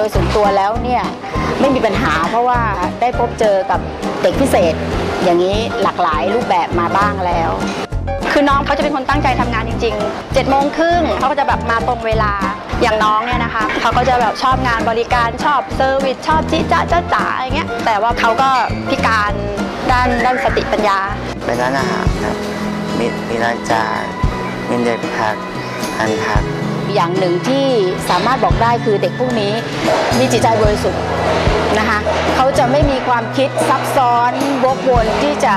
ดยส่วนตัวแล้วเนี่ยไม่มีปัญหาเพราะว่าได้พบเจอกับเด็กพิเศษ อย่างนี้หลากหลายรูปแบบมาบ้างแล้ว คือน้องเขาจะเป็นคนตั้งใจทำงานจริงๆ7จ็ดโมงครึ่งเขาก็จะแบบมาตรงเวลาอย่างน้องเนี่ยนะคะเขาก็จะแบบชอบงานบริการชอบเซอร์วิสชอบจิจ้าจ้าจ๋าอย่างเงี้ยแต่ว่าเขาก็พิการด้านด้านสติปัญญาเป็นร้านอาหารครับมีมีร้านจานมีเด็กพักทันพัก อย่างหนึ่งที่สามารถบอกได้คือเด็กพวกนี้มีจิตใจบริสุทธิ์นะคะเขาจะไม่มีความคิดซับซ้อนวกวนที่จะ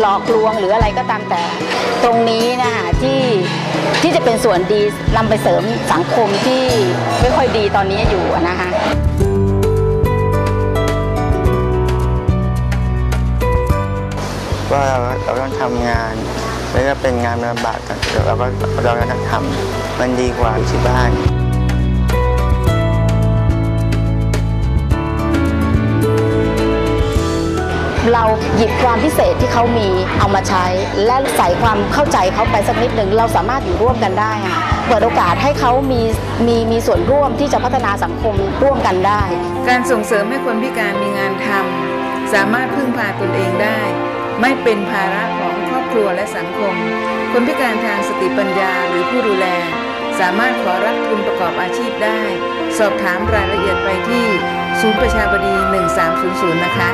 หลอกลวงหรืออะไรก็ตามแต่ ตรงนี้นะคะที่ที่จะเป็นส่วนดีนำไปเสริมสังคมที่ไม่ค่อยดีตอนนี้อยู่นะคะว่าเราต้องทำงาน แล้วก็เป็นงานลำบากกันเราก็เราก็ต้องทำมันดีกว่าอยู่ที่บ้านเราหยิบความพิเศษที่เขามีเอามาใช้ และใส่ความเข้าใจเขาไปสักนิดหนึ่งเราสามารถอยู่ร่วมกันได้ค่ะเปิดโอกาสให้เขามีมีมีส่วนร่วมที่จะพัฒนาสังคมร่วมกันได้ การส่งเสริมให้คนพิการมีงานทำสามารถพึ่งพาตนเองได้ ไม่เป็นภาระของครอบครัวและสังคม คนพิการทางสติปัญญาหรือผู้ดูแล สามารถขอรับทุนประกอบอาชีพได้ สอบถามรายละเอียดไปที่ ศูนย์ประชาบดี 1300 นะคะ